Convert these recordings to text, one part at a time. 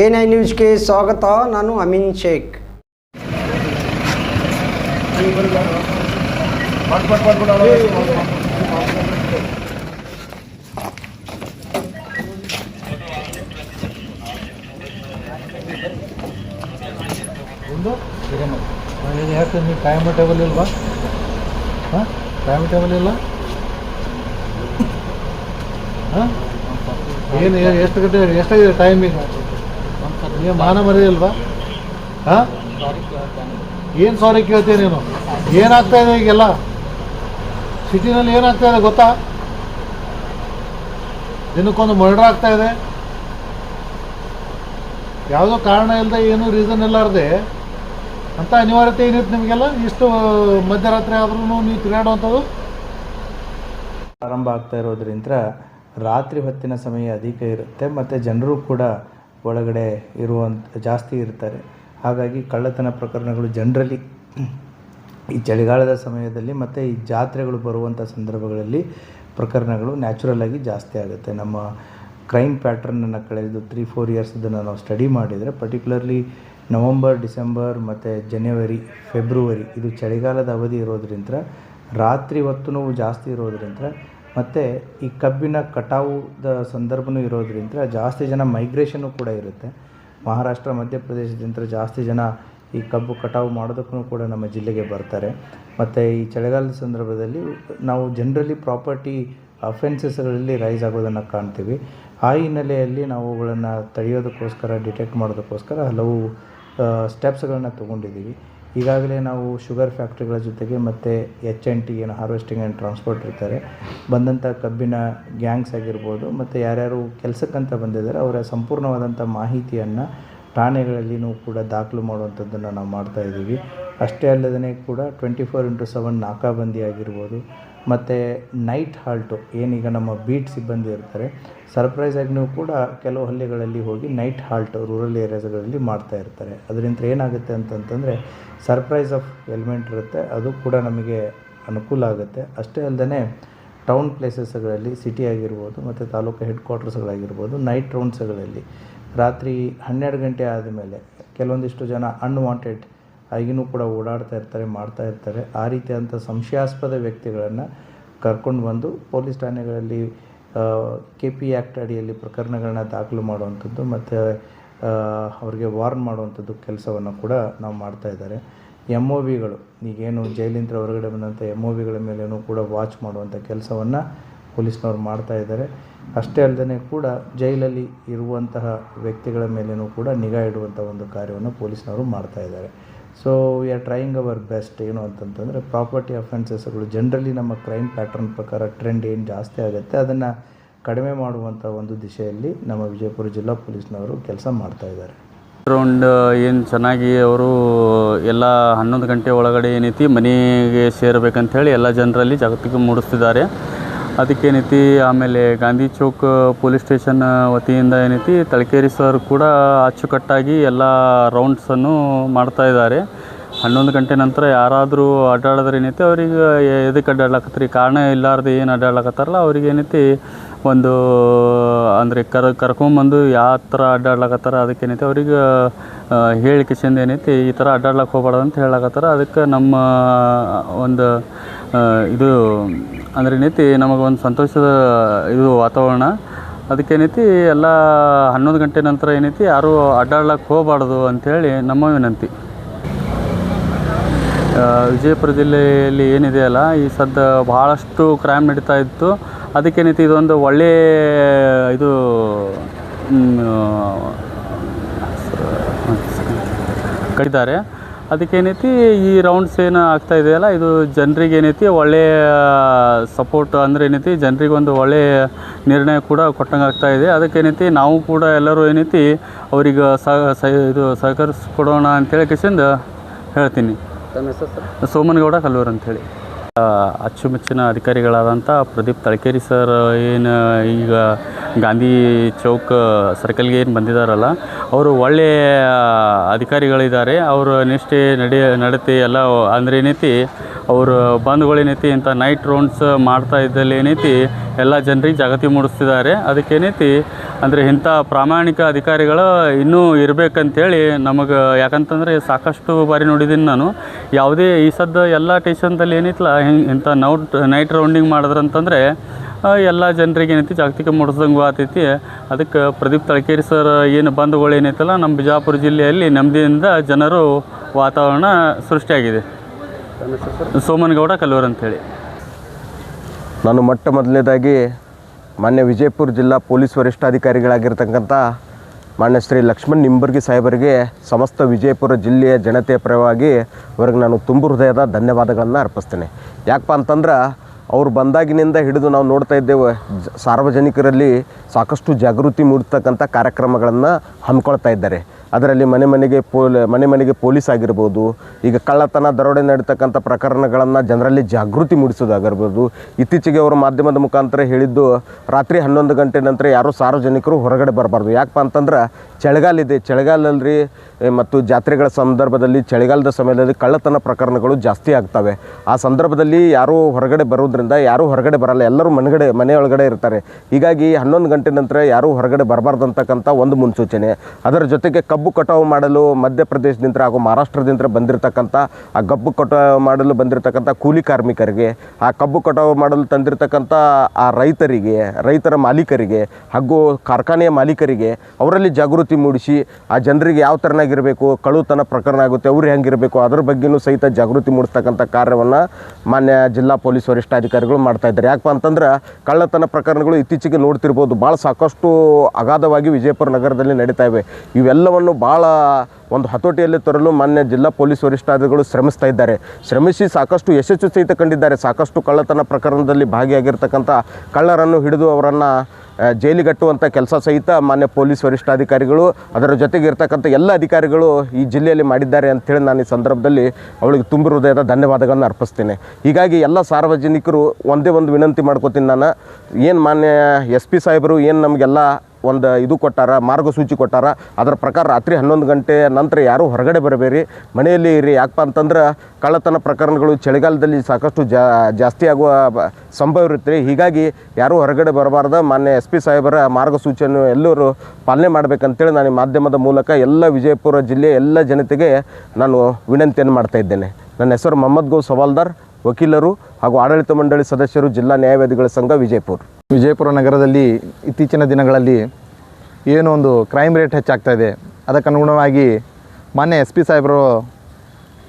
A nine ನ್ಯೂಸ್ಗೆ ಸ್ವಾಗತ, ನಾನು ಅಮೀನ್ ಶೇಖ್. ಯಾಕೆ ನೀವು ಟೈಮ್ ಟೇಬಲ್ ಇಲ್ವಾ ಹಾಂ ಟೈಮ್ ಟೇಬಲ್ ಇಲ್ಲ ಹಾಂ ಏನು, ಎಷ್ಟು ಗಂಟೆ, ಎಷ್ಟಾಗಿದೆ ಟೈಮ್ ನೀವು ಮಾನ ಮರ್ಯಾದೆ ಇಲ್ವಾ ಹಾಂ? ಏನು ಸಾರಿ ಕೇಳ್ತೀಯ ನೀನು? ಏನಾಗ್ತಾ ಇದೆ ಈಗೆಲ್ಲ? ಸಿಟಿನಲ್ಲಿ ಏನಾಗ್ತಾ ಇದೆ ಗೊತ್ತಾ? ದಿನಕ್ಕೊಂದು ಮರ್ಡರ್ ಆಗ್ತಾ ಇದೆ. ಯಾವುದೋ ಕಾರಣ ಇಲ್ಲದೆ ಏನೂ ರೀಸನ್ ಇಲ್ಲಾರ್ದೆ. ಅಂತ ಅನಿವಾರ್ಯತೆ ಏನಿತ್ತು ನಿಮಗೆಲ್ಲ? ಇಷ್ಟು ಮಧ್ಯರಾತ್ರಿ ಆದ್ರೂ ನೀವು ತಿರುಗಾಡುವಂಥದ್ದು ಪ್ರಾರಂಭ ಆಗ್ತಾ ಇರೋದ್ರಿಂದ ರಾತ್ರಿ ಹೊತ್ತಿನ ಸಮಯ ಅಧಿಕ ಇರುತ್ತೆ, ಮತ್ತು ಜನರು ಕೂಡ ಒಳಗಡೆ ಇರುವಂಥ ಜಾಸ್ತಿ ಇರ್ತಾರೆ. ಹಾಗಾಗಿ ಕಳ್ಳತನ ಪ್ರಕರಣಗಳು ಜನರಲಿ ಈ ಚಳಿಗಾಲದ ಸಮಯದಲ್ಲಿ ಮತ್ತು ಈ ಜಾತ್ರೆಗಳು ಬರುವಂಥ ಸಂದರ್ಭಗಳಲ್ಲಿ ಪ್ರಕರಣಗಳು ನ್ಯಾಚುರಲ್ಲಾಗಿ ಜಾಸ್ತಿ ಆಗುತ್ತೆ. ನಮ್ಮ ಕ್ರೈಮ್ ಪ್ಯಾಟ್ರನನ್ನು ಕಳೆದು ತ್ರೀ ಫೋರ್ ಇಯರ್ಸ್ ಇದನ್ನು ನಾವು ಸ್ಟಡಿ ಮಾಡಿದರೆ ಪರ್ಟಿಕ್ಯುಲರ್ಲಿ ನವಂಬರ್ ಡಿಸೆಂಬರ್ ಮತ್ತು ಜನವರಿ ಫೆಬ್ರವರಿ ಇದು ಚಳಿಗಾಲದ ಅವಧಿ ಇರೋದ್ರಿಂದ, ರಾತ್ರಿ ಹೊತ್ತು ಜಾಸ್ತಿ ಇರೋದ್ರಿಂದ ಮತ್ತು ಈ ಕಬ್ಬಿನ ಕಟಾವುದ ಸಂದರ್ಭನೂ ಇರೋದ್ರಿಂದ ಜಾಸ್ತಿ ಜನ ಮೈಗ್ರೇಷನ್ನು ಕೂಡ ಇರುತ್ತೆ. ಮಹಾರಾಷ್ಟ್ರ ಮಧ್ಯಪ್ರದೇಶದಿಂದ ಜಾಸ್ತಿ ಜನ ಈ ಕಬ್ಬು ಕಟಾವು ಮಾಡೋದಕ್ಕೂ ಕೂಡ ನಮ್ಮ ಜಿಲ್ಲೆಗೆ ಬರ್ತಾರೆ. ಮತ್ತು ಈ ಚಳಿಗಾಲದ ಸಂದರ್ಭದಲ್ಲಿ ನಾವು ಜನರಲಿ ಪ್ರಾಪರ್ಟಿ ಅಫೆನ್ಸಸ್ಗಳಲ್ಲಿ ರೈಸ್ ಆಗೋದನ್ನು ಕಾಣ್ತೀವಿ. ಆ ಹಿನ್ನೆಲೆಯಲ್ಲಿ ನಾವು ಅವುಗಳನ್ನು ತಡೆಯೋದಕ್ಕೋಸ್ಕರ ಡಿಟೆಕ್ಟ್ ಮಾಡೋದಕ್ಕೋಸ್ಕರ ಹಲವು ಸ್ಟೆಪ್ಸ್ಗಳನ್ನ ತೊಗೊಂಡಿದ್ದೀವಿ. ಈಗಾಗಲೇ ನಾವು ಶುಗರ್ ಫ್ಯಾಕ್ಟ್ರಿಗಳ ಜೊತೆಗೆ ಮತ್ತು ಎಚ್ ಎನ್ ಟಿ ಏನು ಹಾರ್ವೆಸ್ಟಿಂಗ್ ಆ್ಯಂಡ್ ಟ್ರಾನ್ಸ್ಪೋರ್ಟ್ ಇರ್ತಾರೆ. ಬಂದಂಥ ಕಬ್ಬಿನ ಗ್ಯಾಂಗ್ಸ್ ಆಗಿರ್ಬೋದು, ಮತ್ತು ಯಾರ್ಯಾರು ಕೆಲಸಕ್ಕಂತ ಬಂದಿದ್ದಾರೆ, ಅವರ ಸಂಪೂರ್ಣವಾದಂಥ ಮಾಹಿತಿಯನ್ನು ಠಾಣೆಗಳಲ್ಲಿನೂ ಕೂಡ ದಾಖಲು ಮಾಡುವಂಥದ್ದನ್ನು ನಾವು ಮಾಡ್ತಾ ಇದ್ದೀವಿ. ಅಷ್ಟೇ ಅಲ್ಲದೇ ಕೂಡ twenty four into seven nakabandi ಆಗಿರ್ಬೋದು ಮತ್ತು ನೈಟ್ ಹಾಲ್ಟು ಏನೀಗ ನಮ್ಮ ಬೀಟ್ ಸಿಬ್ಬಂದಿ ಇರ್ತಾರೆ ಸರ್ಪ್ರೈಸ್ ನೀವು ಕೂಡ ಕೆಲವು ಹಳ್ಳಿಗಳಲ್ಲಿ ಹೋಗಿ ನೈಟ್ ಹಾಲ್ಟ್ ರೂರಲ್ ಏರಿಯಾಸ್ಗಳಲ್ಲಿ ಮಾಡ್ತಾ ಇರ್ತಾರೆ. ಅದರಿಂದ ಏನಾಗುತ್ತೆ ಅಂತಂತಂದರೆ ಸರ್ಪ್ರೈಸ್ ಆಫ್ ಎಲಿಮೆಂಟ್ ಇರುತ್ತೆ, ಅದು ಕೂಡ ನಮಗೆ ಅನುಕೂಲ ಆಗುತ್ತೆ. ಅಷ್ಟೇ ಅಲ್ಲದೆ ಟೌನ್ ಪ್ಲೇಸಸ್ಗಳಲ್ಲಿ ಸಿಟಿ ಆಗಿರ್ಬೋದು ಮತ್ತು ತಾಲೂಕು ಹೆಡ್ ಕ್ವಾರ್ಟರ್ಸ್ಗಳಾಗಿರ್ಬೋದು ನೈಟ್ ರೌಂಡ್ಸ್ಗಳಲ್ಲಿ ರಾತ್ರಿ ಹನ್ನೆರಡು ಗಂಟೆ ಆದಮೇಲೆ ಕೆಲವೊಂದಿಷ್ಟು ಜನ ಅನ್ವಾಂಟೆಡ್ ಆಗಿನೂ ಕೂಡ ಓಡಾಡ್ತಾ ಇರ್ತಾರೆ, ಮಾಡ್ತಾ ಇರ್ತಾರೆ. ಆ ರೀತಿಯಾದಂಥ ಸಂಶಯಾಸ್ಪದ ವ್ಯಕ್ತಿಗಳನ್ನು ಕರ್ಕೊಂಡು ಬಂದು ಪೊಲೀಸ್ ಠಾಣೆಗಳಲ್ಲಿ ಕೆ ಪಿ ಆ್ಯಕ್ಟ್ ಅಡಿಯಲ್ಲಿ ಪ್ರಕರಣಗಳನ್ನ ದಾಖಲು ಮಾಡುವಂಥದ್ದು ಮತ್ತು ಅವ್ರಿಗೆ ವಾರ್ನ್ ಮಾಡುವಂಥದ್ದು ಕೆಲಸವನ್ನು ಕೂಡ ನಾವು ಮಾಡ್ತಾ ಇದ್ದಾರೆ. ಎಂ ಒ ವಿಗಳು, ಈಗೇನು ಜೈಲಿಂದ ಹೊರಗಡೆ ಬಂದಂಥ ಎಂ ಒ ವಿಗಳ ಮೇಲೇನೂ ಕೂಡ ವಾಚ್ ಮಾಡುವಂಥ ಕೆಲಸವನ್ನು ಪೊಲೀಸ್ನವ್ರು ಮಾಡ್ತಾ ಇದ್ದಾರೆ. ಅಷ್ಟೇ ಅಲ್ಲದೆ ಕೂಡ ಜೈಲಲ್ಲಿ ಇರುವಂತಹ ವ್ಯಕ್ತಿಗಳ ಮೇಲೇನೂ ಕೂಡ ನಿಗಾ ಇಡುವಂಥ ಒಂದು ಕಾರ್ಯವನ್ನು ಪೊಲೀಸ್ನವರು ಮಾಡ್ತಾ ಇದ್ದಾರೆ. So we are trying our best ಏನು ಅಂತಂತಂದರೆ ಪ್ರಾಪರ್ಟಿ ಅಫೆನ್ಸಸ್ಗಳು ಜನರಲಿ ನಮ್ಮ ಕ್ರೈಮ್ ಪ್ಯಾಟ್ರನ್ ಪ್ರಕಾರ ಟ್ರೆಂಡ್ ಏನು ಜಾಸ್ತಿ ಆಗುತ್ತೆ, ಅದನ್ನು ಕಡಿಮೆ ಮಾಡುವಂಥ ಒಂದು ದಿಶೆಯಲ್ಲಿ ನಮ್ಮ ವಿಜಯಪುರ ಜಿಲ್ಲಾ ಪೊಲೀಸ್ನವರು ಕೆಲಸ ಮಾಡ್ತಾ ಇದ್ದಾರೆ. ರೌಂಡ್ ಏನು ಚೆನ್ನಾಗಿ ಅವರು ಎಲ್ಲ ಹನ್ನೊಂದು ಗಂಟೆ ಒಳಗಡೆ ಏನೈತಿ ಮನೆಗೆ ಸೇರಬೇಕಂತ ಹೇಳಿ ಎಲ್ಲ ಜನರಲ್ಲಿ ಜಾಗತಿಕ ಮೂಡಿಸ್ತಿದ್ದಾರೆ. ಅದಕ್ಕೇನೈತಿ ಆಮೇಲೆ ಗಾಂಧಿ ಚೌಕ್ ಪೊಲೀಸ್ ಸ್ಟೇಷನ್ ವತಿಯಿಂದ ಏನೈತಿ ತಳಕೇರಿ ಸರ್ ಕೂಡ ಅಚ್ಚುಕಟ್ಟಾಗಿ ಎಲ್ಲ ರೌಂಡ್ಸನ್ನು ಮಾಡ್ತಾ ಇದ್ದಾರೆ. ಹನ್ನೊಂದು ಗಂಟೆ ನಂತರ ಯಾರಾದರೂ ಅಡ್ಡಾಡಿದ್ರೆ ಏನೈತಿ, ಅವ್ರಿಗೆ ಎದಕ್ಕೆ ಅಡ್ಡಾಡ್ಲಕತ್ರಿ ಕಾರಣ ಇಲ್ಲಾರ್ದು ಏನು ಅಡ್ಡಾಡ್ಲಕತ್ತಾರಲ್ಲ, ಅವ್ರಿಗೆ ಏನೈತಿ, ಒಂದು, ಅಂದರೆ ಕರ್, ಕರ್ಕೊಂಬಂದು ಯಾವ ಥರ ಅಡ್ಡಾಡ್ಲಕತ್ತಾರ, ಅದಕ್ಕೆ ಏನೈತಿ, ಅವ್ರಿಗೆ ಹೇಳಿ ಚಂದ ಏನೈತಿ, ಈ ಥರ ಅಡ್ಡಾಡ್ಲಕ್ಕೆ ಹೋಗ್ಬಾರ್ದು ಅಂತ ಹೇಳಕತ್ತಾರ ಅದಕ್ಕೆ ನಮ್ಮ, ಒಂದು ಇದು, ಅಂದ್ರೆ ಏನೈತಿ, ನಮಗೆ ಒಂದು ಸಂತೋಷದ ಇದು ವಾತಾವರಣ. ಅದಕ್ಕೇನೈತಿ ಎಲ್ಲ ಹನ್ನೊಂದು ಗಂಟೆ ನಂತರ ಏನೈತಿ, ಯಾರೂ ಅಡ್ಡಾಡ್ಲಕ್ಕೆ ಹೋಗಬಾರ್ದು ಅಂಥೇಳಿ ನಮ್ಮ ವಿನಂತಿ. ವಿಜಯಪುರ ಜಿಲ್ಲೆಯಲ್ಲಿ ಏನಿದೆಯಲ್ಲ ಈ ಸದ್ದ ಭಾಳಷ್ಟು ಕ್ರೈಮ್ ನಡೀತಾ ಇತ್ತು. ಅದಕ್ಕೇನೈತಿ ಇದೊಂದು ಒಳ್ಳೆಯ ಇದು ಕಟ್ಟಿದ್ದಾರೆ. ಅದಕ್ಕೇನೈತಿ ಈ ರೌಂಡ್ಸ್ ಏನು ಆಗ್ತಾ ಇದೆಯಲ್ಲ ಇದು ಜನರಿಗೆ ಏನೈತಿ ಒಳ್ಳೆಯ ಸಪೋರ್ಟ್ ಅಂದರೆ ಏನೈತಿ ಜನರಿಗೊಂದು ಒಳ್ಳೆಯ ನಿರ್ಣಯ ಕೂಡ ಕೊಟ್ಟಂಗೆ ಆಗ್ತಾ ಇದೆ. ಅದಕ್ಕೇನೈತಿ ನಾವು ಕೂಡ ಎಲ್ಲರೂ ಏನೈತಿ ಅವ್ರಿಗೆ ಸಹ ಇದು ಸಹಕರಿಸ್ಕೊಡೋಣ ಅಂತೇಳಿ ಕಿಸಿಂದ ಹೇಳ್ತೀನಿ. ಸೋಮನಗೌಡ ಕಲ್ಲೂರು ಅಂಥೇಳಿ ಅಚ್ಚುಮೆಚ್ಚಿನ ಅಧಿಕಾರಿಗಳಾದಂಥ ಪ್ರದೀಪ್ ತಳಕೇರಿ ಸರ್, ಏನು ಈಗ ಗಾಂಧಿ ಚೌಕ್, ಸರ್ಕಲ್ಗೆ ಏನು ಬಂದಿದ್ದಾರಲ್ಲ ಅವರು ಒಳ್ಳೆಯ ಅಧಿಕಾರಿಗಳಿದ್ದಾರೆ. ಅವರು ನಿಷ್ಠೆ ನಡೆ, ನಡತೆ ಎಲ್ಲ ಅಂದರೆ ಏನೈತಿ ಅವ್ರ ಬಂದ್ಗಳೇನೈತಿ ಇಂಥ ನೈಟ್ ರೌಂಡ್ಸ್ ಮಾಡ್ತಾ ಇದ್ದಲ್ಲಿ ಏನೈತಿ, ಎಲ್ಲ ಜನರಿಗೆ ಜಾಗೃತಿ ಮೂಡಿಸ್ತಿದ್ದಾರೆ. ಅದಕ್ಕೇನೈತಿ ಅಂದರೆ ಇಂಥ ಪ್ರಾಮಾಣಿಕ ಅಧಿಕಾರಿಗಳು ಇನ್ನೂ ಇರಬೇಕಂತೇಳಿ ನಮಗೆ, ಯಾಕಂತಂದರೆ ಸಾಕಷ್ಟು ಬಾರಿ ನೋಡಿದ್ದೀನಿ ನಾನು. ಯಾವುದೇ ಈ ಸದ್ದ ಎಲ್ಲ ಟೇಷನ್ದಲ್ಲಿ ಏನೈತಿಲ್ಲ ಹಿಂಗೆ ಇಂಥ ನೌಟ್ ನೈಟ್ ರೌಂಡಿಂಗ್ ಮಾಡಿದ್ರಂತಂದರೆ ಎಲ್ಲ ಜನರಿಗೆ ಏನೈತಿ ಜಾಗತಿಕ ಮೂಡಿಸ್ದಂಗೆ ಆತೈತಿ. ಅದಕ್ಕೆ ಪ್ರದೀಪ್ ತಳಕೇರಿ ಸರ್ ಏನು ಬಂದ್ಗಳು ಏನೈತಲ್ಲ, ನಮ್ಮ ಬಿಜಾಪುರ ಜಿಲ್ಲೆಯಲ್ಲಿ ನೆಮ್ಮದಿಯಿಂದ ಜನರು ವಾತಾವರಣ ಸೃಷ್ಟಿಯಾಗಿದೆ. ಸೋಮನಗೌಡ ಕಲ್ಲೂರ್ ಅಂತೇಳಿ ನಾನು ಮೊಟ್ಟ ಮೊದಲನೇದಾಗಿ ಮಾನ್ಯ ವಿಜಯಪುರ ಜಿಲ್ಲಾ ಪೊಲೀಸ್ ವರಿಷ್ಠಾಧಿಕಾರಿಗಳಾಗಿರ್ತಕ್ಕಂಥ ಮಾನ್ಯ ಶ್ರೀ ಲಕ್ಷ್ಮಣ್ ನಿಂಬರ್ಗಿ ಸಾಹೇಬರಿಗೆ ಸಮಸ್ತ ವಿಜಯಪುರ ಜಿಲ್ಲೆಯ ಜನತೆಯ ಪರವಾಗಿ ಅವ್ರಿಗೆ ನಾನು ತುಂಬು ಹೃದಯದ ಧನ್ಯವಾದಗಳನ್ನು ಅರ್ಪಿಸ್ತೇನೆ. ಯಾಕಪ್ಪ ಅಂತಂದ್ರೆ ಅವ್ರು ಬಂದಾಗಿನಿಂದ ಹಿಡಿದು ನಾವು ನೋಡ್ತಾ ಇದ್ದೇವೆ ಸಾರ್ವಜನಿಕರಲ್ಲಿ ಸಾಕಷ್ಟು ಜಾಗೃತಿ ಮೂಡಿಸ್ತಕ್ಕಂಥ ಕಾರ್ಯಕ್ರಮಗಳನ್ನು ಹಮ್ಮಿಕೊಳ್ತಾ ಇದ್ದಾರೆ. ಅದರಲ್ಲಿ ಮನೆ ಮನೆಗೆ ಪೋಲ್, ಮನೆ ಮನೆಗೆ ಪೊಲೀಸ್ ಆಗಿರ್ಬೋದು, ಈಗ ಕಳ್ಳತನ, ದರೋಡೆ ನಡೀತಕ್ಕಂಥ ಪ್ರಕರಣಗಳನ್ನು ಜನರಲ್ಲಿ ಜಾಗೃತಿ ಮೂಡಿಸೋದಾಗಿರ್ಬೋದು ಇತ್ತೀಚೆಗೆ ಅವರು ಮಾಧ್ಯಮದ ಮುಖಾಂತರ ಹೇಳಿದ್ದು, ರಾತ್ರಿ ಹನ್ನೊಂದು ಗಂಟೆ ನಂತರ ಯಾರೂ ಸಾರ್ವಜನಿಕರು ಹೊರಗಡೆ ಬರಬಾರ್ದು. ಯಾಕಪ್ಪ ಅಂತಂದ್ರೆ ಚಳಿಗಾಲ ಇದೆ ಚಳಿಗಾಲದಲ್ಲಿ ಮತ್ತು ಜಾತ್ರೆಗಳ ಸಂದರ್ಭದಲ್ಲಿ, ಚಳಿಗಾಲದ ಸಮಯದಲ್ಲಿ ಕಳ್ಳತನ ಪ್ರಕರಣಗಳು ಜಾಸ್ತಿ ಆಗ್ತವೆ. ಆ ಸಂದರ್ಭದಲ್ಲಿ ಯಾರೂ ಹೊರಗಡೆ ಬರೋದ್ರಿಂದ ಯಾರೂ ಹೊರಗಡೆ ಬರಲ್ಲ. ಎಲ್ಲರೂ ಮನೆಗಡೆ ಮನೆಯೊಳಗಡೆ ಇರ್ತಾರೆ. ಹೀಗಾಗಿ ಹನ್ನೊಂದು ಗಂಟೆ ನಂತರ ಯಾರೂ ಹೊರಗಡೆ ಬರಬಾರ್ದು ಅಂತಕ್ಕಂಥ ಒಂದು ಮುನ್ಸೂಚನೆ. ಅದರ ಜೊತೆಗೆ ಕಬ್ಬು ಕಟಾವು ಮಾಡಲು ಮಧ್ಯಪ್ರದೇಶದಿಂದ ಹಾಗೂ ಮಹಾರಾಷ್ಟ್ರದಿಂದ ಬಂದಿರತಕ್ಕಂಥ, ಆ ಕಬ್ಬು ಕಟಾವು ಮಾಡಲು ಬಂದಿರತಕ್ಕಂಥ ಕೂಲಿ ಕಾರ್ಮಿಕರಿಗೆ, ಆ ಕಬ್ಬು ಕಟಾವು ಮಾಡಲು ತಂದಿರತಕ್ಕಂಥ, ಆ ರೈತರಿಗೆ, ರೈತರ ಮಾಲೀಕರಿಗೆ ಹಾಗೂ ಕಾರ್ಖಾನೆಯ ಮಾಲೀಕರಿಗೆ ಅವರಲ್ಲಿ ಜಾಗೃತಿ ಮೂಡಿಸಿ, ಆ ಜನರಿಗೆ ಯಾವ ಥರನಾಗಿರಬೇಕು, ಕಳುತನ ಪ್ರಕರಣ ಆಗುತ್ತೆ, ಅವ್ರು ಹೆಂಗಿರಬೇಕು, ಅದ್ರ ಬಗ್ಗೆನೂ ಸಹಿತ ಜಾಗೃತಿ ಮೂಡಿಸ್ತಕ್ಕಂಥ ಕಾರ್ಯವನ್ನು ಮಾನ್ಯ ಜಿಲ್ಲಾ ಪೊಲೀಸ್ ವರಿಷ್ಠಾಧಿಕಾರಿಗಳು ಮಾಡ್ತಾ ಇದ್ದಾರೆ. ಯಾಕಪ್ಪ ಅಂತಂದ್ರೆ ಕಳ್ಳತನ ಪ್ರಕರಣಗಳು ಇತ್ತೀಚೆಗೆ ನೋಡ್ತಿರ್ಬೋದು. ಭಾಳ ಸಾಕಷ್ಟು ಅಗಾಧವಾಗಿ ವಿಜಯಪುರ ನಗರದಲ್ಲಿ ನಡೀತಾ ಇವೆ. ಇವೆಲ್ಲವನ್ನು ಭಾಳ ಒಂದು ಹತೋಟಿಯಲ್ಲಿ ತರಲು ಮಾನ್ಯ ಜಿಲ್ಲಾ ಪೊಲೀಸ್ ವರಿಷ್ಠಾಧಿಕಾರಿಗಳು ಶ್ರಮಿಸ್ತಾ ಇದ್ದಾರೆ. ಶ್ರಮಿಸಿ ಸಾಕಷ್ಟು ಯಶಸ್ಸು ಸಹಿತ ಕಂಡಿದ್ದಾರೆ. ಸಾಕಷ್ಟು ಕಳ್ಳತನ ಪ್ರಕರಣದಲ್ಲಿ ಭಾಗಿಯಾಗಿರ್ತಕ್ಕಂಥ ಕಳ್ಳರನ್ನು ಹಿಡಿದು ಅವರನ್ನು ಜೈಲಿಗಟ್ಟುವಂಥ ಕೆಲಸ ಸಹಿತ ಮಾನ್ಯ ಪೊಲೀಸ್ ವರಿಷ್ಠಾಧಿಕಾರಿಗಳು, ಅದರ ಜೊತೆಗೆ ಇರ್ತಕ್ಕಂಥ ಎಲ್ಲ ಅಧಿಕಾರಿಗಳು ಈ ಜಿಲ್ಲೆಯಲ್ಲಿ ಮಾಡಿದ್ದಾರೆ ಅಂಥೇಳಿ ನಾನು ಈ ಸಂದರ್ಭದಲ್ಲಿ ಅವಳಿಗೆ ತುಂಬ ಹೃದಯದ ಧನ್ಯವಾದಗಳನ್ನು ಅರ್ಪಿಸ್ತೇನೆ. ಹೀಗಾಗಿ ಎಲ್ಲ ಸಾರ್ವಜನಿಕರು ಒಂದೇ ಒಂದು ವಿನಂತಿ ಮಾಡ್ಕೋತೀನಿ ನಾನು. ಏನು ಮಾನ್ಯ ಎಸ್ ಪಿ ಸಾಹೇಬರು, ಏನು ನಮಗೆಲ್ಲ ಒಂದು ಇದು ಕೊಟ್ಟಾರ, ಮಾರ್ಗಸೂಚಿ ಕೊಟ್ಟಾರ, ಅದರ ಪ್ರಕಾರ ರಾತ್ರಿ ಹನ್ನೊಂದು ಗಂಟೆ ನಂತರ ಯಾರೂ ಹೊರಗಡೆ ಬರಬೇಡಿ. ಮನೆಯಲ್ಲಿ ಇರಿ. ಯಾಕಪ್ಪ ಅಂತಂದ್ರೆ ಕಳ್ಳತನ ಪ್ರಕರಣಗಳು ಚಳಿಗಾಲದಲ್ಲಿ ಸಾಕಷ್ಟು ಜಾಸ್ತಿ ಆಗುವ ಬ- ಸಂಭವ ಇರುತ್ತೆ ಹೀಗಾಗಿ ಯಾರೂ ಹೊರಗಡೆ ಬರಬಾರ್ದು. ಮಾನ್ಯ ಎಸ್ ಪಿ ಸಾಹೇಬರ ಮಾರ್ಗಸೂಚಿಯನ್ನು ಎಲ್ಲರೂ ಪಾಲನೆ ಮಾಡಬೇಕಂತೇಳಿ ನಾನು ಮಾಧ್ಯಮದ ಮೂಲಕ ಎಲ್ಲ ವಿಜಯಪುರ ಜಿಲ್ಲೆಯ ಎಲ್ಲ ಜನತೆಗೆ ನಾನು ವಿನಂತಿಯನ್ನು ಮಾಡ್ತಾ ಇದ್ದೇನೆ. ನನ್ನ ಹೆಸರು ಮೊಹಮ್ಮದ್ ಗೌ ಸವಾಲ್ದಾರ್. ವಕೀಲರು ಹಾಗೂ ಆಡಳಿತ ಮಂಡಳಿ ಸದಸ್ಯರು ಜಿಲ್ಲಾ ನ್ಯಾಯವಾದಿಗಳ ಸಂಘ ವಿಜಯಪುರ. ವಿಜಯಪುರ ನಗರದಲ್ಲಿ ಇತ್ತೀಚಿನ ದಿನಗಳಲ್ಲಿ ಏನೋ ಒಂದು ಕ್ರೈಮ್ ರೇಟ್ ಹೆಚ್ಚಾಗ್ತಾ ಇದೆ, ಅದಕ್ಕನುಗುಣವಾಗಿ ಮಾನ್ಯ ಎಸ್ ಪಿ ಸಾಹೇಬರು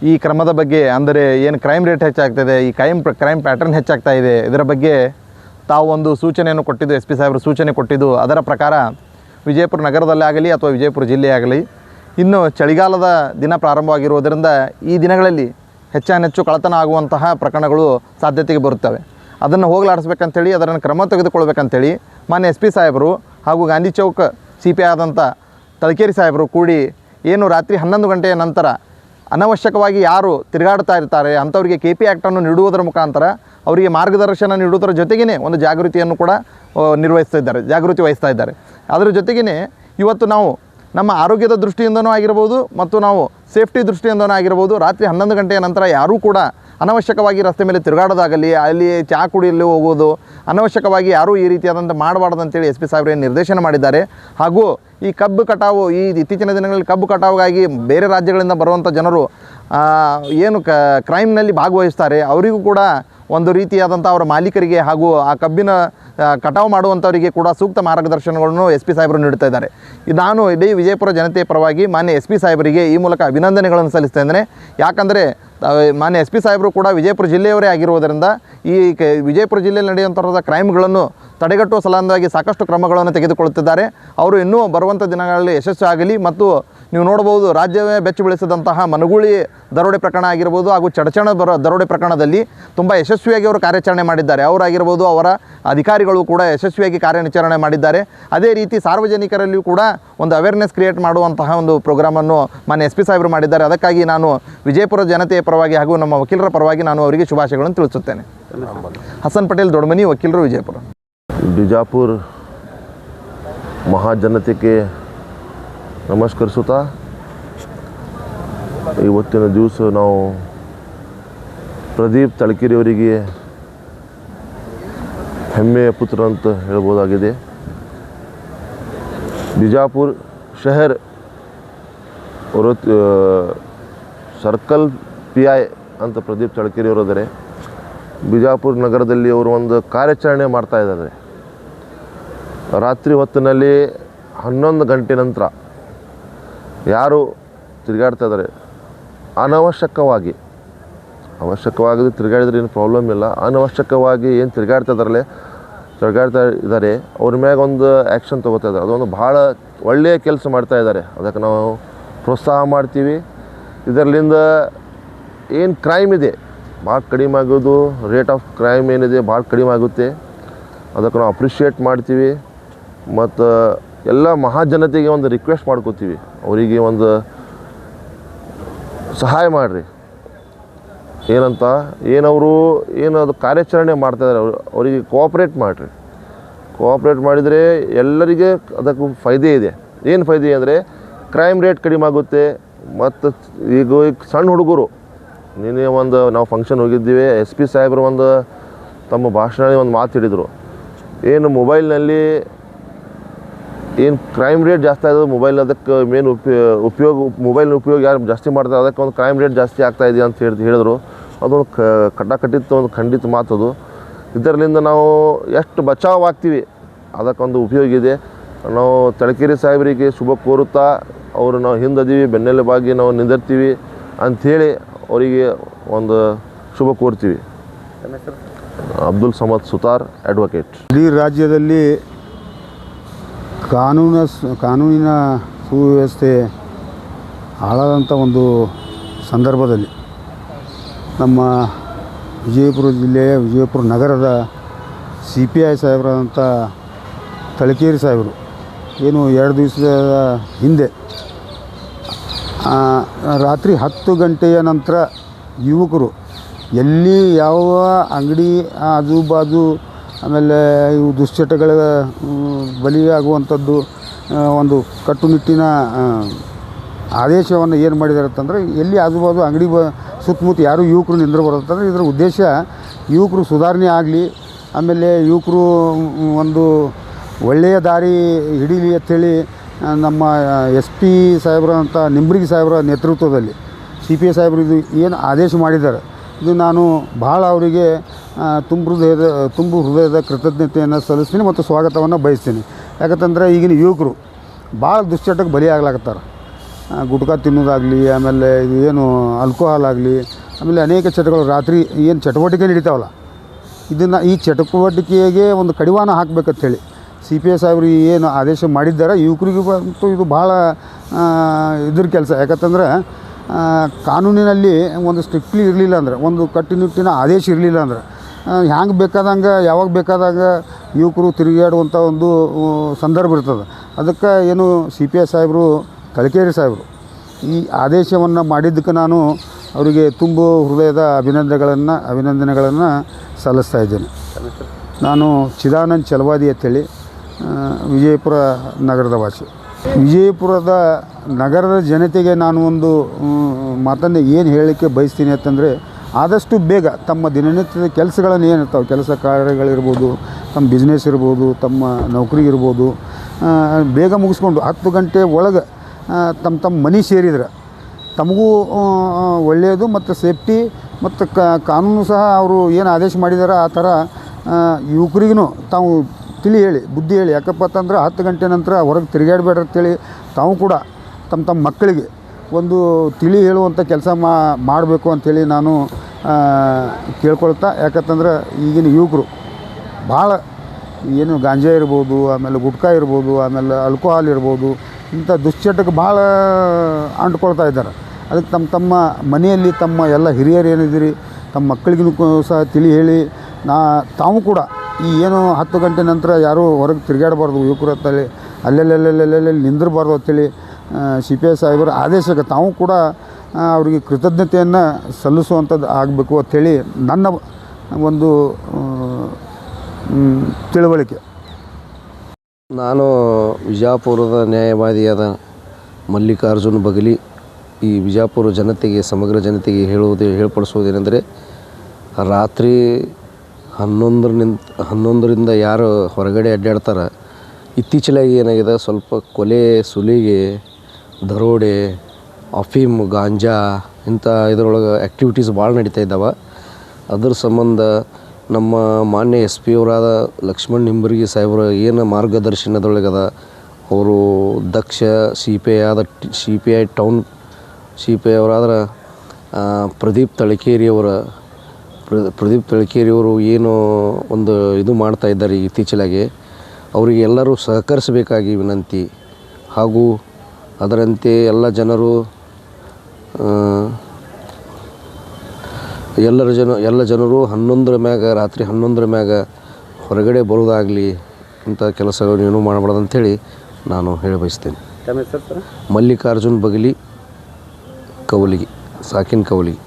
ಈ ಕ್ರಮದ ಬಗ್ಗೆ ಅಂದರೆ ಏನು ಕ್ರೈಮ್ ರೇಟ್ ಹೆಚ್ಚಾಗ್ತದೆ ಈ ಕ್ರೈಮ್ ಕ್ರೈಮ್ ಪ್ಯಾಟರ್ನ್ ಹೆಚ್ಚಾಗ್ತಾ ಇದೆ, ಇದರ ಬಗ್ಗೆ ತಾವು ಒಂದು ಸೂಚನೆಯನ್ನು ಕೊಟ್ಟಿದ್ದು, ಎಸ್ ಪಿ ಸಾಹೇಬರು ಸೂಚನೆ ಕೊಟ್ಟಿದ್ದು, ಅದರ ಪ್ರಕಾರ ವಿಜಯಪುರ ನಗರದಲ್ಲೇ ಆಗಲಿ ಅಥವಾ ವಿಜಯಪುರ ಜಿಲ್ಲೆಯಾಗಲಿ, ಇನ್ನು ಚಳಿಗಾಲದ ದಿನ ಪ್ರಾರಂಭವಾಗಿರುವುದರಿಂದ ಈ ದಿನಗಳಲ್ಲಿ ಹೆಚ್ಚಾನೆಚ್ಚು ಕಳತನ ಆಗುವಂತಹ ಪ್ರಕರಣಗಳು ಸಾಧ್ಯತೆಗೆ ಬರುತ್ತವೆ. ಅದನ್ನು ಹೋಗಲಾಡಿಸ್ಬೇಕಂತೇಳಿ ಅದರನ್ನು ಕ್ರಮ ತೆಗೆದುಕೊಳ್ಬೇಕಂತೇಳಿ ಮಾನ್ಯ ಎಸ್ ಪಿ ಸಾಹೇಬರು ಹಾಗೂ ಗಾಂಧಿ ಚೌಕ್ ಸಿ ಪಿ ಆದಂಥ ತಳಕೇರಿ ಸಾಹೇಬರು ಕೂಡಿ ಏನು ರಾತ್ರಿ ಹನ್ನೊಂದು ಗಂಟೆಯ ನಂತರ ಅನವಶ್ಯಕವಾಗಿ ಯಾರು ತಿರುಗಾಡ್ತಾ ಇರ್ತಾರೆ, ಅಂಥವರಿಗೆ ಕೆ ಪಿ ಆ್ಯಕ್ಟನ್ನು ನೀಡುವುದರ ಮುಖಾಂತರ ಅವರಿಗೆ ಮಾರ್ಗದರ್ಶನ ನೀಡುವುದರ ಜೊತೆಗೇ ಒಂದು ಜಾಗೃತಿಯನ್ನು ಕೂಡ ನಿರ್ವಹಿಸ್ತಾ ಇದ್ದಾರೆ, ಜಾಗೃತಿ ವಹಿಸ್ತಾ ಇದ್ದಾರೆ. ಅದರ ಜೊತೆಗೇ ಇವತ್ತು ನಾವು ನಮ್ಮ ಆರೋಗ್ಯದ ದೃಷ್ಟಿಯಿಂದನೂ ಆಗಿರ್ಬೋದು ಮತ್ತು ನಾವು ಸೇಫ್ಟಿ ದೃಷ್ಟಿಯಿಂದನೂ ಆಗಿರ್ಬೋದು. ರಾತ್ರಿ ಹನ್ನೊಂದು ಗಂಟೆಯ ನಂತರ ಯಾರೂ ಕೂಡ ಅನವಶ್ಯಕವಾಗಿ ರಸ್ತೆ ಮೇಲೆ ತಿರುಗಾಡೋದಾಗಲಿ, ಅಲ್ಲಿ ಚಹಾ ಕುಡಿಯಲು ಹೋಗೋದು ಅನವಶ್ಯಕವಾಗಿ ಯಾರೂ ಈ ರೀತಿಯಾದಂಥ ಮಾಡಬಾರ್ದು ಅಂತೇಳಿ ಎಸ್ ಪಿ ಸಾಹೇಬ್ರೆ ನಿರ್ದೇಶನ ಮಾಡಿದ್ದಾರೆ. ಹಾಗೂ ಈ ಕಬ್ಬು ಕಟಾವು, ಈ ಇತ್ತೀಚಿನ ದಿನಗಳಲ್ಲಿ ಕಬ್ಬು ಕಟಾವುಗಾಗಿ ಬೇರೆ ರಾಜ್ಯಗಳಿಂದ ಬರುವಂಥ ಜನರು ಏನು ಕ, ಕ್ರೈಮ್ನಲ್ಲಿ ಭಾಗವಹಿಸ್ತಾರೆ, ಅವರಿಗೂ ಕೂಡ ಒಂದು ರೀತಿಯಾದಂಥ ಅವರ ಮಾಲೀಕರಿಗೆ ಹಾಗೂ ಆ ಕಬ್ಬಿನ ಕಟಾವು ಮಾಡುವಂಥವರಿಗೆ ಕೂಡ ಸೂಕ್ತ ಮಾರ್ಗದರ್ಶನಗಳನ್ನು ಎಸ್ ಪಿ ಸಾಹೇಬರು ನೀಡ್ತಾ ಇದ್ದಾರೆ. ಇದು ನಾನು ಇಡೀ ವಿಜಯಪುರ ಜನತೆಯ ಪರವಾಗಿ ಮಾನ್ಯ ಎಸ್ ಪಿ ಸಾಹೇಬರಿಗೆ ಈ ಮೂಲಕ ಅಭಿನಂದನೆಗಳನ್ನು ಸಲ್ಲಿಸ್ತಾ ಇದ್ದೇನೆ. ಯಾಕಂದರೆ ಮಾನ್ಯ ಎಸ್ ಪಿ ಸಾಹೇಬರು ಕೂಡ ವಿಜಯಪುರ ಜಿಲ್ಲೆಯವರೇ ಆಗಿರುವುದರಿಂದ ಈ ವಿಜಯಪುರ ಜಿಲ್ಲೆಯಲ್ಲಿ ನಡೆಯುವಂಥ ಕ್ರೈಮ್ಗಳನ್ನು ತಡೆಗಟ್ಟುವ ಸಲುವಾಗಿ ಸಾಕಷ್ಟು ಕ್ರಮಗಳನ್ನು ತೆಗೆದುಕೊಳ್ಳುತ್ತಿದ್ದಾರೆ. ಅವರು ಇನ್ನೂ ಬರುವಂಥ ದಿನಗಳಲ್ಲಿ ಯಶಸ್ಸು ಆಗಲಿ ಮತ್ತು ನೀವು ನೋಡಬಹುದು ರಾಜ್ಯವೇ ಬೆಚ್ಚ ಬೀಳಿಸಿದಂತಹ ಮನಗೂಳಿ ದರೋಡೆ ಪ್ರಕರಣ ಆಗಿರ್ಬೋದು ಹಾಗೂ ಚಡಚಣ ಬರೋ ದರೋಡೆ ಪ್ರಕರಣದಲ್ಲಿ ತುಂಬ ಯಶಸ್ವಿಯಾಗಿ ಅವರು ಕಾರ್ಯಾಚರಣೆ ಮಾಡಿದ್ದಾರೆ. ಅವರಾಗಿರ್ಬೋದು ಅವರ ಅಧಿಕಾರಿಗಳು ಕೂಡ ಯಶಸ್ವಿಯಾಗಿ ಕಾರ್ಯಾಚರಣೆ ಮಾಡಿದ್ದಾರೆ. ಅದೇ ರೀತಿ ಸಾರ್ವಜನಿಕರಲ್ಲಿಯೂ ಕೂಡ ಒಂದು ಅವೇರ್ನೆಸ್ ಕ್ರಿಯೇಟ್ ಮಾಡುವಂತಹ ಒಂದು ಪ್ರೋಗ್ರಾಮನ್ನು ಮಾನ್ಯ ಎಸ್ ಪಿ ಸಾಹೇಬರು ಮಾಡಿದ್ದಾರೆ. ಅದಕ್ಕಾಗಿ ನಾನು ವಿಜಯಪುರ ಜನತೆಯ ಪರವಾಗಿ ಹಾಗೂ ನಮ್ಮ ವಕೀಲರ ಪರವಾಗಿ ನಾನು ಅವರಿಗೆ ಶುಭಾಶಯಗಳನ್ನು ತಿಳಿಸುತ್ತೇನೆ. ಹಸನ್ ಪಟೇಲ್, ದೊಡ್ಡಮನಿ, ವಕೀಲರು ವಿಜಯಪುರ. ಬಿಜಾಪುರ ಮಹಾಜನತೆಗೆ ನಮಸ್ಕರಿಸುತ್ತಾ? ಇವತ್ತಿನ ದಿವಸ ನಾವು ಪ್ರದೀಪ್ ತಳಕಿರಿಯವರಿಗೆ ಹೆಮ್ಮೆಯ ಪುತ್ರ ಅಂತ ಹೇಳ್ಬೋದಾಗಿದೆ. ಬಿಜಾಪುರ್ ಶಹರ್ ಸರ್ಕಲ್ ಪಿ ಐ ಅಂತ ಪ್ರದೀಪ್ ತಳಕಿರಿ ಅವರು ಇದ್ದಾರೆ. ಬಿಜಾಪುರ ನಗರದಲ್ಲಿ ಅವರು ಒಂದು ಕಾರ್ಯಾಚರಣೆ ಮಾಡ್ತಾ ಇದ್ದಾರೆ. ರಾತ್ರಿ ಹೊತ್ತಿನಲ್ಲಿ ಹನ್ನೊಂದು ಗಂಟೆ ನಂತರ ಯಾರು ತಿರುಗಾಡ್ತಾ ಇದ್ದಾರೆ? ಅನವಶ್ಯಕವಾಗಿ. ಅವಶ್ಯಕವಾಗಿ ತಿರುಗಾಡಿದ್ರೆ ಏನು ಪ್ರಾಬ್ಲಮ್ ಇಲ್ಲ. ಅನವಶ್ಯಕವಾಗಿ ಏನು ತಿರುಗಾಡ್ತಾ ಇದ್ದಾರಲ್ಲೇ? ತಿರುಗಾಡ್ತಾ ಇದ್ದಾರೆ. ಅವ್ರ ಮ್ಯಾಗ ಒಂದು ಆ್ಯಕ್ಷನ್ ತೊಗೋತಾ ಇದ್ದಾರೆ. ಅದೊಂದು ಭಾಳ ಒಳ್ಳೆಯ ಕೆಲಸ ಮಾಡ್ತಾ ಇದ್ದಾರೆ. ಅದಕ್ಕೆ ನಾವು ಪ್ರೋತ್ಸಾಹ ಮಾಡ್ತೀವಿ. ಇದರಲ್ಲಿಂದ ಏನು ಕ್ರೈಮ್ ಇದೆ? ಭಾಳ ಕಡಿಮೆ ಆಗೋದು ರೇಟ್ ಆಫ್ ಕ್ರೈಮ್ ಏನಿದೆ ಭಾಳ ಕಡಿಮೆ ಆಗುತ್ತೆ. ಅದಕ್ಕೆ ನಾವು ಅಪ್ರಿಷಿಯೇಟ್ ಮಾಡ್ತೀವಿ. ಮತ್ತು ಎಲ್ಲ ಮಹಾಜನತೆಗೆ ಒಂದು ರಿಕ್ವೆಸ್ಟ್ ಮಾಡ್ಕೋತೀವಿ. ಅವರಿಗೆ ಒಂದು ಸಹಾಯ ಮಾಡಿರಿ. ಏನಂತ? ಏನವರು ಏನು ಅದು ಕಾರ್ಯಾಚರಣೆ ಮಾಡ್ತಾಯಿದ್ದಾರೆ ಅವ್ರು ಅವರಿಗೆ ಕೋಆಪ್ರೇಟ್ ಮಾಡಿರಿ. ಕೋಆಪ್ರೇಟ್ ಮಾಡಿದರೆ ಎಲ್ಲರಿಗೆ ಅದಕ್ಕೆ ಫೈದೆ ಇದೆ. ಏನು ಫೈದೆ ಅಂದರೆ ಕ್ರೈಮ್ ರೇಟ್ ಕಡಿಮೆ ಆಗುತ್ತೆ. ಮತ್ತು ಈಗ ಸಣ್ಣ ಹುಡುಗರು, ನಿನ್ನೆ ಒಂದು ನಾವು ಫಂಕ್ಷನ್ ಹೋಗಿದ್ದೀವಿ ಎಸ್ ಪಿ ಸಾಹೇಬರು ಒಂದು ತಮ್ಮ ಭಾಷಣದಲ್ಲಿ ಒಂದು ಮಾತು ಹೇಳಿದರು. ಏನು ಮೊಬೈಲ್ನಲ್ಲಿ ಏನು ಕ್ರೈಮ್ ರೇಟ್ ಜಾಸ್ತಿ ಆಗಿದೆ ಮೊಬೈಲ್ ಅದಕ್ಕೆ ಮೇನ್ ಉಪಯೋಗ ಉಪಯೋಗ ಮೊಬೈಲ್ ಉಪಯೋಗ ಯಾರು ಜಾಸ್ತಿ ಮಾಡ್ತಾರೆ ಅದಕ್ಕೆ ಒಂದು ಕ್ರೈಮ್ ರೇಟ್ ಜಾಸ್ತಿ ಆಗ್ತಾ ಇದೆ ಅಂತ ಹೇಳಿ ಹೇಳಿದ್ರು. ಅದೊಂದು ಕ ಕಟ್ಟಾಕಟ್ಟಿತ್ತು ಒಂದು ಖಂಡಿತ ಮಾತದು ಇದರಿಂದ ನಾವು ಎಷ್ಟು ಬಚಾವ್ ಆಗ್ತೀವಿ ಅದಕ್ಕೊಂದು ಉಪಯೋಗ ಇದೆ. ನಾವು ತಳಕೇರಿ ಸಾಹೇಬರಿಗೆ ಶುಭ ಕೋರುತ್ತಾ ಅವರು ನಾವು ಹಿಂದದೀವಿ ಬೆನ್ನೆಲುಬಾಗಿ ನಾವು ನಿಂದಿರ್ತೀವಿ ಅಂಥೇಳಿ ಅವರಿಗೆ ಒಂದು ಶುಭ ಕೋರ್ತೀವಿ. ಅಬ್ದುಲ್ ಸಮದ್ ಸುತಾರ್ ಅಡ್ವೊಕೇಟ್ ಇಡೀ ರಾಜ್ಯದಲ್ಲಿ ಕಾನೂನ ಕಾನೂನಿನ ಸುವ್ಯವಸ್ಥೆ ಹಾಳಾದಂಥ ಒಂದು ಸಂದರ್ಭದಲ್ಲಿ ನಮ್ಮ ವಿಜಯಪುರ ಜಿಲ್ಲೆಯ ವಿಜಯಪುರ ನಗರದ ಸಿ ಪಿ ಐ ಸಾಹೇಬರಾದಂಥ ತಳಕೇರಿ ಸಾಹೇಬರು ಏನು ಎರಡು ದಿವಸದ ಹಿಂದೆ ರಾತ್ರಿ ಹತ್ತು ಗಂಟೆಯ ನಂತರ ಯುವಕರು ಎಲ್ಲಿ ಯಾವ ಅಂಗಡಿ ಆಜು ಬಾಜು ಆಮೇಲೆ ಇವು ದುಶ್ಚಟಗಳ ಬಲಿಯಾಗುವಂಥದ್ದು ಒಂದು ಕಟ್ಟುನಿಟ್ಟಿನ ಆದೇಶವನ್ನು ಏನು ಮಾಡಿದ್ದಾರೆ ಅಂತಂದರೆ, ಎಲ್ಲಿ ಆಜುಬಾಜು ಅಂಗಡಿ ಬ, ಸುತ್ತಮುತ್ತ ಯಾರು ಯುವಕರು ನಿಂದಿರಬಾರ್ದು ಅಂತಂದರೆ, ಇದರ ಉದ್ದೇಶ ಯುವಕರು ಸುಧಾರಣೆ ಆಗಲಿ, ಆಮೇಲೆ ಯುವಕರು ಒಂದು ಒಳ್ಳೆಯ ದಾರಿ ಹಿಡೀಲಿ ಅಂಥೇಳಿ ನಮ್ಮ ಎಸ್ ಪಿ ಸಾಹೇಬ್ರಂಥ ನಿಂಬ್ರಿಗಿ ಸಾಹೇಬ್ರ ನೇತೃತ್ವದಲ್ಲಿ, ಸಿ ಪಿ ಐ ಸಾಹೇಬ್ರು ಇದು ಏನು ಆದೇಶ ಮಾಡಿದ್ದಾರೆ ಇದು ನಾನು ಭಾಳ ಅವರಿಗೆ ತುಂಬ ಹೃದಯದ ತುಂಬ ಹೃದಯದ ಕೃತಜ್ಞತೆಯನ್ನು ಸಲ್ಲಿಸ್ತೀನಿ ಮತ್ತು ಸ್ವಾಗತವನ್ನು ಬಯಸ್ತೀನಿ. ಯಾಕಂತಂದರೆ ಈಗಿನ ಯುವಕರು ಭಾಳ ದುಶ್ಚಟಕ್ಕೆ ಬಲಿಯಾಗ್ಲಾಕತ್ತಾರೆ ಗುಟ್ಕಾ ತಿನ್ನೋದಾಗಲಿ, ಆಮೇಲೆ ಇದು ಏನು ಆಲ್ಕೋಹಾಲ್ ಆಗಲಿ, ಆಮೇಲೆ ಅನೇಕ ಚಟಗಳು ರಾತ್ರಿ ಏನು ಚಟುವಟಿಕೆ ನಡೀತಾವಲ್ಲ, ಇದನ್ನು ಈ ಚಟುವಟಿಕೆಗೆ ಒಂದು ಕಡಿವಾಣ ಹಾಕಬೇಕಂತೇಳಿ ಸಿ ಪಿ ಎಸ್ ಅವರು ಏನು ಆದೇಶ ಮಾಡಿದ್ದಾರೆ. ಯುವಕರಿಗೂ ಇದು ಭಾಳ ಇದ್ರ ಕೆಲಸ. ಯಾಕಂತಂದ್ರೆ ಕಾನೂನಿನಲ್ಲಿ ಒಂದು ಸ್ಟ್ರಿಕ್ಟ್ಲಿ ಇರಲಿಲ್ಲ ಅಂದ್ರೆ ಒಂದು ಕಟ್ಟುನಿಟ್ಟಿನ ಆದೇಶ ಇರಲಿಲ್ಲ ಅಂದ್ರೆ ಹ್ಯಾಂಗೆ ಬೇಕಾದಂಗೆ ಯಾವಾಗ ಬೇಕಾದಾಗ ಯುವಕರು ತಿರುಗಾಡುವಂಥ ಒಂದು ಸಂದರ್ಭ ಇರ್ತದೆ. ಅದಕ್ಕೆ ಏನು ಸಿ ಪಿ ಎಸ್ ಸಾಹೇಬರು ತಲಕೇರಿ ಸಾಹೇಬರು ಈ ಆದೇಶವನ್ನು ಮಾಡಿದ್ದಕ್ಕೆ ನಾನು ಅವರಿಗೆ ತುಂಬ ಹೃದಯದ ಅಭಿನಂದನೆಗಳನ್ನು ಅಭಿನಂದನೆಗಳನ್ನು ಸಲ್ಲಿಸ್ತಾ ಇದ್ದೇನೆ. ನಾನು ಚಿದಾನಂದ್ ಚಲವಾದಿ ಅಂತೇಳಿ ವಿಜಯಪುರ ನಗರದ ವಾಸಿ. ವಿಜಯಪುರದ ನಗರದ ಜನತೆಗೆ ನಾನು ಒಂದು ಮಾತನ್ನು ಏನು ಹೇಳಲಿಕ್ಕೆ ಬಯಸ್ತೀನಿ ಅಂತಂದರೆ, ಆದಷ್ಟು ಬೇಗ ತಮ್ಮ ದಿನನಿತ್ಯದ ಕೆಲಸಗಳನ್ನು ಏನಿರ್ತಾವೆ, ಕೆಲಸ ಕಾರ್ಯಗಳಿರ್ಬೋದು, ತಮ್ಮ ಬಿಸ್ನೆಸ್ ಇರ್ಬೋದು, ತಮ್ಮ ನೌಕರಿ ಇರ್ಬೋದು ಬೇಗ ಮುಗಿಸ್ಕೊಂಡು ಹತ್ತು ಗಂಟೆ ಒಳಗೆ ತಮ್ಮ ತಮ್ಮ ಮನೆ ಸೇರಿದ್ರೆ, ತಮಗೂ ಒಳ್ಳೆಯದು ಮತ್ತು ಸೇಫ್ಟಿ ಮತ್ತು ಕಾನೂನು ಸಹ ಅವರು ಏನು ಆದೇಶ ಮಾಡಿದಾರೆ ಆ ಥರ ಯುವಕರಿಗೂ ತಾವು ತಿಳಿ ಹೇಳಿ, ಬುದ್ಧಿ ಹೇಳಿ. ಯಾಕಪ್ಪ ಅಂತಂದ್ರೆ ಹತ್ತು ಗಂಟೆ ನಂತರ ಹೊರಗೆ ತಿರುಗಾಡಬೇಡ್ರಿ ಅಂತೇಳಿ ತಾವು ಕೂಡ ತಮ್ಮ ತಮ್ಮ ಮಕ್ಕಳಿಗೆ ಒಂದು ತಿಳಿ ಹೇಳುವಂಥ ಕೆಲಸ ಮಾ ಮಾಡಬೇಕು ಅಂಥೇಳಿ ನಾನು ಕೇಳ್ಕೊಳ್ತಾ, ಯಾಕಂತಂದ್ರೆ ಈಗಿನ ಯುವಕರು ಭಾಳ ಏನು ಗಾಂಜಾ ಇರ್ಬೋದು, ಆಮೇಲೆ ಗುಟ್ಕಾ ಇರ್ಬೋದು, ಆಮೇಲೆ ಆಲ್ಕೋಹಾಲ್ ಇರ್ಬೋದು, ಇಂಥ ದುಶ್ಚಟಕ್ಕೆ ಭಾಳ ಅಂಟ್ಕೊಳ್ತಾ ಇದ್ದಾರೆ. ಅದಕ್ಕೆ ತಮ್ಮ ತಮ್ಮ ಮನೆಯಲ್ಲಿ ತಮ್ಮ ಎಲ್ಲ ಹಿರಿಯರು ಏನಿದ್ದೀರಿ, ತಮ್ಮ ಮಕ್ಕಳಿಗೂ ಸಹ ತಿಳಿ ಹೇಳಿ, ನಾ ತಾವು ಕೂಡ ಈ ಏನು ಹತ್ತು ಗಂಟೆ ನಂತರ ಯಾರೂ ಹೊರಗೆ ತಿರುಗಾಡಬಾರ್ದು ಯುವಕರು ಅಂತೇಳಿ ಅಲ್ಲೆಲ್ಲೆಲ್ಲೆಲ್ಲೆಲ್ಲಿ ನಿಂದಿರಬಾರ್ದು ಅಂತೇಳಿ ಸಿ ಪಿ ಐ ಸಾಹೇಬರ ಆದೇಶಕ್ಕೆ ತಾವು ಕೂಡ ಅವರಿಗೆ ಕೃತಜ್ಞತೆಯನ್ನು ಸಲ್ಲಿಸುವಂಥದ್ದು ಆಗಬೇಕು ಅಂಥೇಳಿ ನನ್ನ ಒಂದು ತಿಳುವಳಿಕೆ. ನಾನು ವಿಜಾಪುರದ ನ್ಯಾಯವಾದಿಯಾದ ಮಲ್ಲಿಕಾರ್ಜುನ್ ಬಗಲಿ ಈ ವಿಜಾಪುರ ಜನತೆಗೆ, ಸಮಗ್ರ ಜನತೆಗೆ ಹೇಳುವುದು, ಹೇಳ್ಪಡಿಸುವುದೇನೆಂದರೆ ರಾತ್ರಿ ಹನ್ನೊಂದರಿಂದ ಹನ್ನೊಂದರಿಂದ ಯಾರು ಹೊರಗಡೆ ಅಡ್ಡಾಡ್ತಾರೆ, ಇತ್ತೀಚಲಾಗಿ ಏನಾಗಿದೆ, ಸ್ವಲ್ಪ ಕೊಲೆ, ಸುಲಿಗೆ, ದರೋಡೆ, ಅಫೀಮ್, ಗಾಂಜಾ ಇಂಥ ಇದರೊಳಗೆ ಆ್ಯಕ್ಟಿವಿಟೀಸ್ ಭಾಳ ನಡೀತಾ ಇದ್ದಾವೆ. ಅದ್ರ ಸಂಬಂಧ ನಮ್ಮ ಮಾನ್ಯ ಎಸ್ ಪಿ ಅವರಾದ ಲಕ್ಷ್ಮಣ್ ನಿಂಬರ್ಗಿ ಸಾಹೇಬ್ರ ಏನು ಮಾರ್ಗದರ್ಶನದೊಳಗದ, ಅವರು ದಕ್ಷ ಸಿ ಪಿ ಐ ಆದ C P I town C P I ಅವರಾದ್ರೆ Pradeep ತಳಕೇರಿಯವರ ಪ್ರ- ಪ್ರದೀಪ್ ತಳಕೇರಿಯವರು ಏನು ಒಂದು ಇದು ಮಾಡ್ತಾ ಇದ್ದಾರೆ ಇತ್ತೀಚಲಾಗಿ. ಅವರಿಗೆ ಎಲ್ಲರೂ ಸಹಕರಿಸಬೇಕಾಗಿ ವಿನಂತಿ. ಹಾಗೂ ಅದರಂತೆ ಎಲ್ಲ ಜನರು ಎಲ್ಲರ ಜನ ಎಲ್ಲ ಜನರು ಹನ್ನೊಂದರ ಮ್ಯಾಗ ರಾತ್ರಿ ಹನ್ನೊಂದರ ಮ್ಯಾಗ ಹೊರಗಡೆ ಬರೋದಾಗಲಿ ಇಂಥ ಕೆಲಸಗಳನ್ನು ಏನೂ ಮಾಡಬಾರ್ದು ಅಂಥೇಳಿ ನಾನು ಹೇಳಿ ಬಯಸ್ತೇನೆ ಮಲ್ಲಿಕಾರ್ಜುನ್ ಬಗಲಿ ಕವಲಿಗೆ ಸಾಕಿನ ಕವಲಿಗಿ.